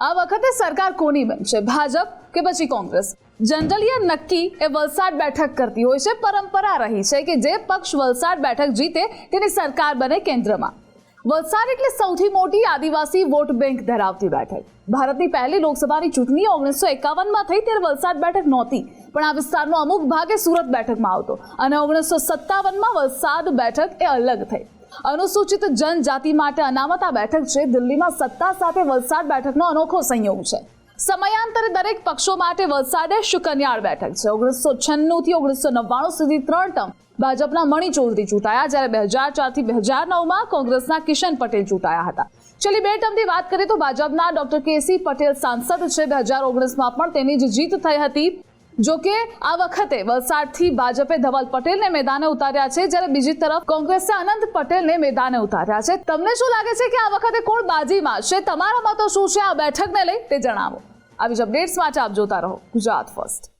આ વખતે સરકાર કોની બનશે ભાજપ કે પછી કોંગ્રેસ? જનરલી આ નક્કી એ વલસાડ બેઠક કરતી હોય છે? પરંપરા રહી છે કે જે પક્ષ વલસાડ બેઠક જીતે તેની સરકાર બને કેન્દ્રમાં. વલસાડ એટલે સૌથી મોટી આદિવાસી વોટ બેંક ધરાવતી બેઠક. ભારતની પહેલી લોકસભાની ચૂંટણી ઓગણીસો એકાવનમાં થઈ ત્યારે વલસાડ બેઠક નહોતી, પણ આ વિસ્તારનો અમુક ભાગ એ સુરત બેઠકમાં આવતો. અને ઓગણીસો સત્તાવનમાં વલસાડ બેઠક એ અલગ થઈ. અનુસૂચિત જનજાતિ માટે અનામત આ બેઠક છે. દિલ્હીમાં સત્તા સાથે વલસાડ બેઠકનો અનોખો સંયોગ છે. સમયાંતરે દરેક પક્ષો માટે વલસાડે શુકન્યાળ બેઠક છે. ઓગણીસો છન્નું થી ઓગણીસો નવ્વાણું સુધી ત્રણ ટર્મ ભાજપના મણિ ચૌધરી ચૂંટાયા, જ્યારે બે હજાર ચારથી બે હજાર નવમાં કોંગ્રેસના કિશન પટેલ ચૂંટાયા હતા. છેલ્લી બે ટર્મની વાત કરીએ તો ભાજપના ડોક્ટર કેસી પટેલ સાંસદ છે. બે હજાર ઓગણીસમાં પણ તેની જ જીત થઈ હતી. જો કે આ વખતે વલસાડથી ભાજપે ધવલ પટેલને મેદાને ઉતાર્યા છે, જ્યારે બીજી તરફ કોંગ્રેસે અનંત પટેલને મેદાને ઉતાર્યા છે. તમને શું લાગે છે કે આ વખતે કોણ બાજીમાં છે? તમારા મતો શું છે? આ બેઠકને લઈ તે જણાવો. આવી જ અપડેટ્સ માટે આપ જોતા રહો ગુજરાત ફર્સ્ટ.